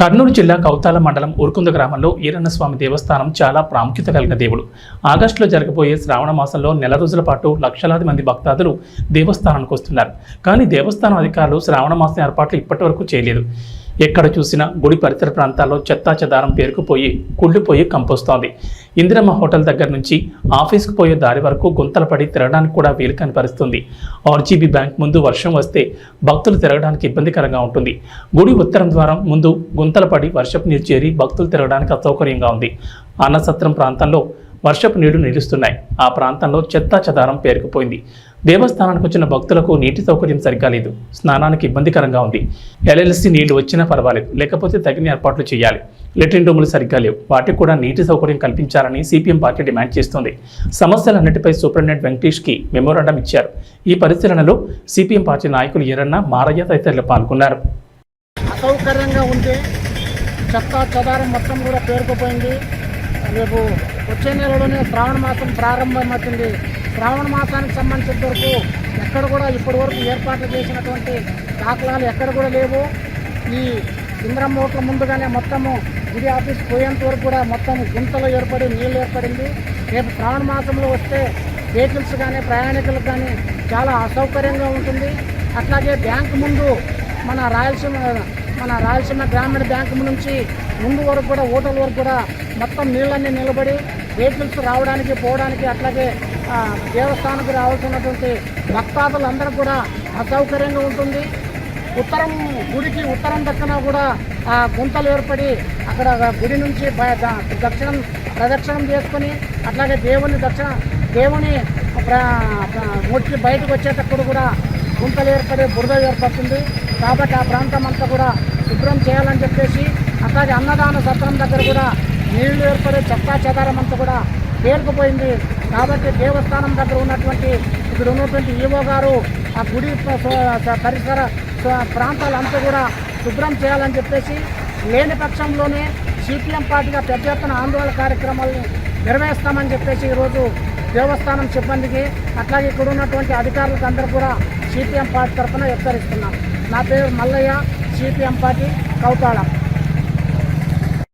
కర్నూలు జిల్లా కౌతాల మండలం ఉరుకుంద గ్రామంలో ఈరన్న స్వామి దేవస్థానం చాలా ప్రాముఖ్యత కలిగిన దేవుడు. ఆగస్టులో జరగబోయే శ్రావణ మాసంలో నెల రోజుల పాటు లక్షలాది మంది భక్తాదులు దేవస్థానానికి వస్తున్నారు. కానీ దేవస్థానం అధికారులు శ్రావణ మాసం ఏర్పాట్లు ఇప్పటివరకు చేయలేదు. ఎక్కడ చూసినా గుడి పరిసర ప్రాంతాల్లో చెత్తా చెదారం పేరుకుపోయి కుళ్ళిపోయి కంపోస్తోంది. ఇందిరమ్మ హోటల్ దగ్గర నుంచి ఆఫీస్కు పోయే దారి వరకు గుంతలు పడి తిరగడానికి కూడా వీలు కనిపరుస్తుంది. ఆర్జీబీ బ్యాంక్ ముందు వర్షం వస్తే భక్తులు తిరగడానికి ఇబ్బందికరంగా ఉంటుంది. గుడి ఉత్తరం ద్వారం ముందు గుంతలు పడి వర్షపు నీరు చేరి భక్తులు తిరగడానికి అసౌకర్యంగా ఉంది. అన్నసత్రం ప్రాంతంలో వర్షపు నీళ్ళు నిలుస్తున్నాయి. ఆ ప్రాంతంలో చెత్తా చెదారం పేరుకుపోయింది. దేవస్థానానికి వచ్చిన భక్తులకు నీటి సౌకర్యం సరిగ్గా లేదు. స్నానానికి ఇబ్బందికరంగా ఉంది. ఎల్ఎల్సి నీళ్ళు వచ్చినా పర్వాలేదు. లేకపోతే తగిన ఏర్పాట్లు చేయాలి. లెట్రిన్ రూములు సరిగ్గా లేవు. వాటికి కూడా నీటి సౌకర్యం కల్పించాలి కల్పించాలని సిపిఎం పార్టీ డిమాండ్ చేస్తోంది. సమస్యలన్నిటిపై సూపరింటెండెంట్ వెంకటేష్కి మెమోరాండం ఇచ్చారు. ఈ పరిశీలనలో సిపిఎం పార్టీ నాయకులు ఈరన్న మారయ్య తదితరులు పాల్గొన్నారు. అసౌకర్యంగా ఉంటే చెత్త చెదారం మొత్తం కూడా పేరుకుపోయింది. రేపు వచ్చే నెలలోనే శ్రావణ మాసం ప్రారంభమవుతుంది శ్రావణ మాసానికి సంబంధించిన వరకు ఎక్కడ కూడా ఇప్పటి వరకు ఏర్పాట్లు చేసినటువంటి దాఖలాలు ఎక్కడ కూడా లేవు. ఈ ఇంద్రం ఓట్ల ముందుగానే మొత్తము గుడి ఆఫీస్ పోయేంత వరకు కూడా మొత్తం గుంతలు ఏర్పడి నీళ్ళు ఏర్పడింది. రేపు శ్రావణ మాసంలో వస్తే వెహికల్స్ కానీ ప్రయాణికులకు కానీ చాలా అసౌకర్యంగా ఉంటుంది. అట్లాగే బ్యాంకు ముందు మన రాయలసీమ మన రాయలసీమ గ్రామీణ బ్యాంకు నుంచి ముందు వరకు కూడా హోటల్ వరకు కూడా మొత్తం నీళ్ళన్నీ నిలబడి వెహికల్స్ రావడానికి పోవడానికి అట్లాగే దేవస్థానానికి రావాల్సినటువంటి భక్తాదులందరూ కూడా అసౌకర్యంగా ఉంటుంది. ఉత్తరం గుడికి ఉత్తరం దక్కన కూడా ఆ గుంతలు ఏర్పడి అక్కడ గుడి నుంచి దక్షిణం ప్రదక్షిణం చేసుకుని అట్లాగే దేవుని దక్షిణ దేవుని మూర్తి బయటకు వచ్చేటప్పుడు కూడా గుంతలు ఏర్పడి బురద ఏర్పడుతుంది. కాబట్టి ఆ ప్రాంతం అంతా కూడా శుభ్రం చేయాలని చెప్పేసి అట్లాగే అన్నదాన సత్రం దగ్గర కూడా నీళ్ళు ఏర్పడే చెత్తా చెదారం అంతా కూడా పేరుకుపోయింది. కాబట్టి దేవస్థానం దగ్గర ఉన్నటువంటి ఇక్కడ ఉన్నటువంటి ఈవో గారు ఆ గుడి పరిసర ప్రాంతాలంతా కూడా శుభ్రం చేయాలని చెప్పేసి లేని పక్షంలోనే సిపిఎం పార్టీగా పెద్ద ఎత్తున ఆందోళన కార్యక్రమాలను నిర్వహిస్తామని చెప్పేసి ఈరోజు దేవస్థానం సిబ్బందికి అట్లాగే ఇక్కడ ఉన్నటువంటి అధికారులకు అందరూ కూడా సిపిఎం పార్టీ తరఫున హెచ్చరిస్తున్నాం. నా పేరు మల్లయ్య సిపిఎం పార్టీ కౌతాళం.